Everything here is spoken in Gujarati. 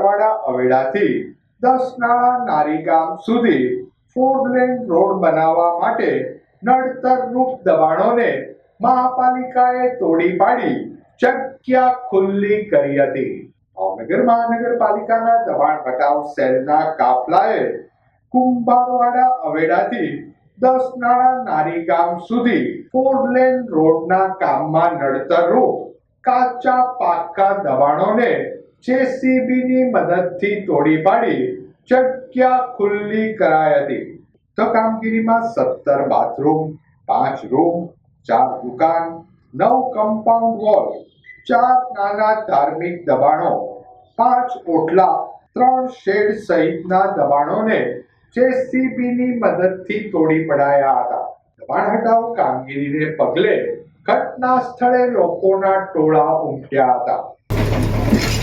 કુંભારવાડા અવેડાથી દસ નારીગામ સુધી ફોર રોડ બનાવવા માટે નડતરરૂપ દબાણોને મહાપાલિકાએ તોડી પાડી, ચક્યા ખુલ્લી કરી હતી. ભાવનગર મહાનગરપાલિકાના દબાણ હટાવ સેલના કાફલાએ કુંભારવાડા અવેડાથી દસ નાળા નારી ગામ સુધી ફોર રોડના કામમાં નડતરરૂપ કાચા પાકા દબાણોને JCB ની મદદથી તોડી પાડી, જગ્યા ખુલ્લી કરાઈ હતી. તો કામગીરીમાં સત્તર બાથરૂમ, પાંચ રૂમ, ચાર દુકાન, નવ કમ્પાઉન્ડ વોલ, ચાર નાના ધાર્મિક દબાણો, પાંચ ઓટલા, ત્રણ શેડ સહિતના દબાણોને જેસીબીની મદદથી તોડી પડાયા હતા. દબાણ હટાવ કામગીરીને પગલે ઘટના સ્થળે લોકોના ટોળા ઉમટ્યા હતા.